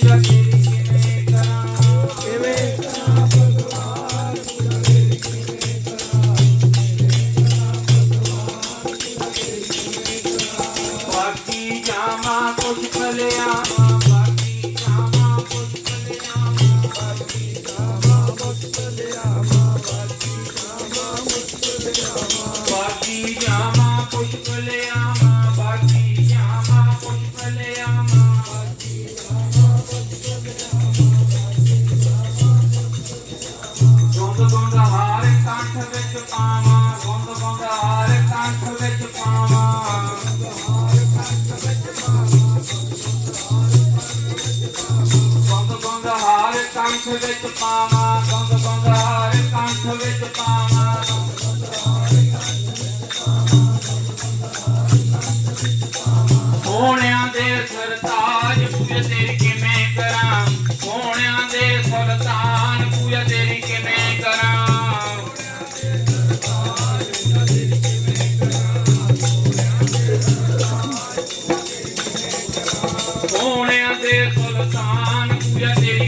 Yeah. ਕੰਠ ਵਿੱਚ ਪਾਵਾਂ ਗੁੰਦ ਗੁੰਦ ਕੰਠ ਵਿੱਚ ਪਾਵਾਂ। ਸੋਹਣਿਆਂ ਦੇ ਸਰਤਾਜ ਪੂਜਾ ਤੇਰੀ ਕਿਵੇਂ ਕਰਾਂ? ਸੋਹਣਿਆਂ ਦੇ ਸੁਲਤਾਨ ਪੂਜਾ ਤੇਰੀ ਕਿਵੇਂ ਕਰਾਂ? ਸੋਹਣਿਆਂ ਦੇ ਸੁਲਤਾਨ ਪੂਜਾ ਤੇਰੀ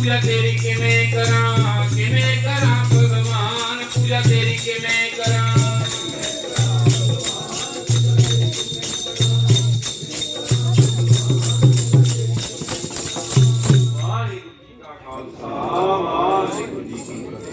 पूजा तेरी किमें करा किमें करा भगवान, पूजा तेरी किमें करा। जी का खालसा जी की